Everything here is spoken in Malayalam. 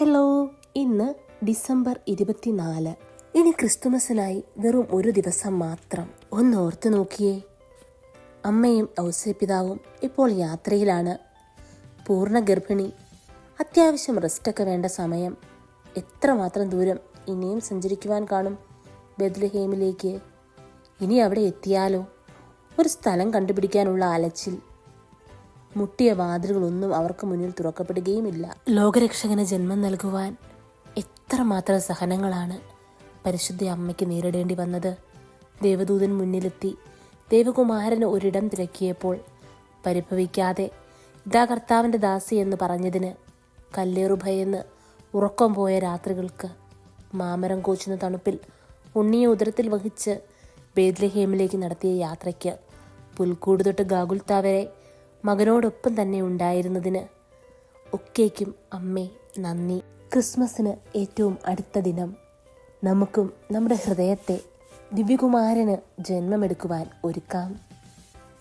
ഹലോ ഇന്ന് ഡിസംബർ ഇരുപത്തിനാല്. ഇനി ക്രിസ്തുമസിനായി വെറും ഒരു ദിവസം മാത്രം. ഒന്ന് ഓർത്തു നോക്കിയേ. അമ്മയും ഔസപിതാവും ഇപ്പോൾ യാത്രയിലാണ്. പൂർണ ഗർഭിണി. അത്യാവശ്യം റെസ്റ്റൊക്കെ വേണ്ട സമയം. എത്രമാത്രം ദൂരം ഇനിയും സഞ്ചരിക്കുവാൻ കാണും ബെദ്ലഹേമിലേക്ക് ഇനി അവിടെ എത്തിയാലോ? ഒരു സ്ഥലം കണ്ടുപിടിക്കാനുള്ള അലച്ചിൽ. മുട്ടിയ വാതിലുകളൊന്നും അവർക്ക് മുന്നിൽ തുറക്കപ്പെടുകയുമില്ല. ലോകരക്ഷകന് ജന്മം നൽകുവാൻ എത്രമാത്രം സഹനങ്ങളാണ് പരിശുദ്ധ അമ്മയ്ക്ക് നേരിടേണ്ടി വന്നത്. ദേവദൂതൻ മുന്നിലെത്തി ദേവകുമാരന് ഒരിടം തിരക്കിയപ്പോൾ പരിഭവിക്കാതെ ഇതാ കർത്താവിന്റെ ദാസി എന്ന് പറഞ്ഞതിന് കല്ലേറു ഭയന്ന് ഉറക്കം പോയ രാത്രികൾക്ക് മാമരം കോച്ചുന്ന തണുപ്പിൽ ഉണ്ണിയെ ഉദരത്തിൽ വഹിച്ച് ബേദ്ലഹേമിലേക്ക് നടത്തിയ യാത്രയ്ക്ക് പുൽക്കൂട് തൊട്ട് ഗാഗുൽത്ത വരെ മകനോടൊപ്പം തന്നെ ഉണ്ടായിരുന്നതിന് ഒക്കേക്കും അമ്മേ നന്ദി. ക്രിസ്മസിന് ഏറ്റവും അടുത്ത ദിനം. നമുക്കും നമ്മുടെ ഹൃദയത്തെ ദിവ്യകുമാരന് ജന്മമെടുക്കുവാൻ ഒരുക്കാം.